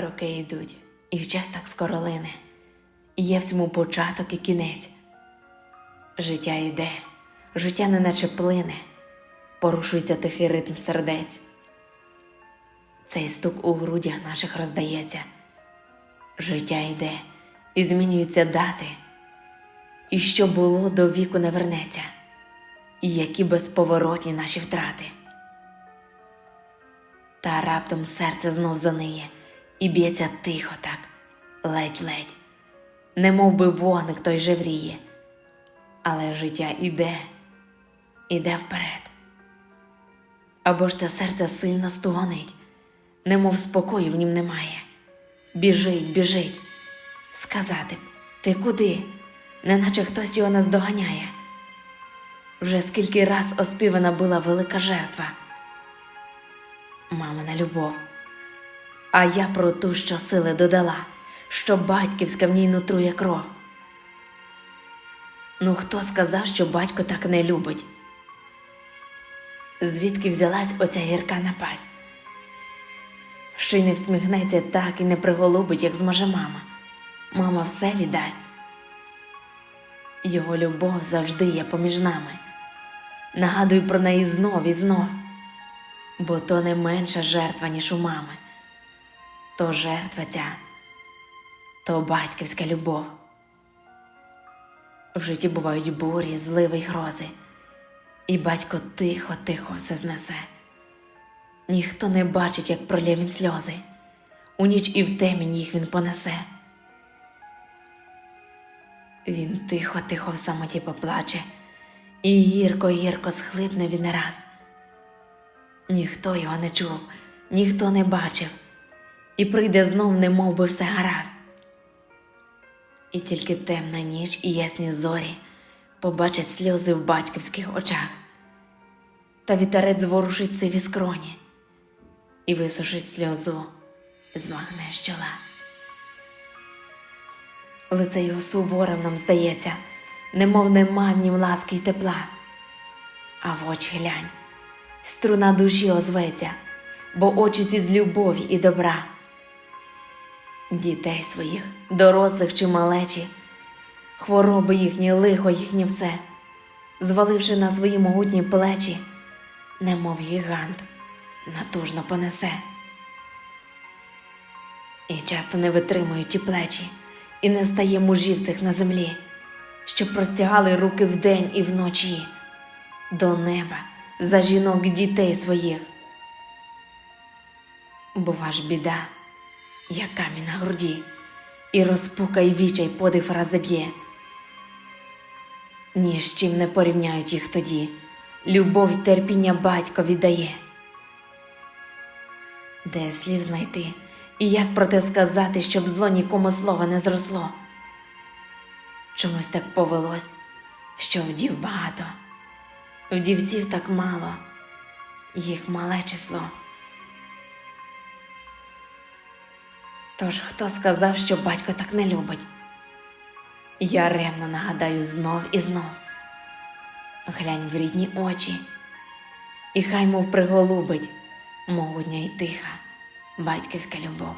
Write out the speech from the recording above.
Роки йдуть, і час так скоро лине, і є всьому початок і кінець. Життя йде, життя неначе плине, порушується тихий ритм сердець. Цей стук у грудях наших роздається. Життя йде, і змінюються дати, і що було до віку не вернеться, і які безповоротні наші втрати. Та раптом серце знов заниє і б'ється тихо так, ледь-ледь, не мов би вогник той жевріє, але життя іде, іде вперед. Або ж те серце сильно стогонить, немов спокою в нім немає. Біжить, біжить, сказати б, ти куди, неначе хтось його наздоганяє. Вже скільки раз оспівана була велика жертва мамина любов. А я про ту, що сили додала, що батьківська в ній нутрує кров. Ну, хто сказав, що батько так не любить? Звідки взялась оця гірка напасть? Що й не всміхнеться так і не приголубить, як зможе мама. Мама все віддасть. Його любов завжди є поміж нами. Нагадую про неї знов і знов бо то не менша жертва, ніж у мами. То жертва ця, то батьківська любов. В житті бувають бурі, зливи й грози, і батько тихо-тихо все знесе. Ніхто не бачить, як пролє він сльози, у ніч і в темінь їх він понесе. Він тихо-тихо в самоті поплаче, і гірко-гірко схлипне він не раз. Ніхто його не чув, ніхто не бачив, і прийде знов, не би все гаразд. І тільки темна ніч і ясні зорі побачать сльози в батьківських очах, та вітерець зворушить сиві скроні і висушить сльозу, змахне з чола. Лице його суворим нам здається, немов нема в нім ласки й тепла, а в очі глянь струна душі озветься, бо очі ці з любові і добра. Дітей своїх, дорослих чи малечі, хвороби їхні, лихо їхнє все, зваливши на свої могутні плечі, немов гігант, натужно понесе. І часто не витримують ті плечі, і не стає мужів цих на землі, що простягали руки вдень і вночі до неба за жінок дітей своїх. Бо ваш біда, як камінь на груді, і розпука й вічай подих розеб'є. Ні з чим не порівняють їх тоді, любов й терпіння батько віддає. Де слів знайти, і як про те сказати, щоб зло нікому слова не зросло? Чомусь так повелось, що вдів багато. Вдівців так мало, їх мале число. Тож хто сказав, що батько так не любить? Я ревно нагадаю знов і знов. Глянь в рідні очі, і хай мов приголубить могутня й тиха батьківська любов.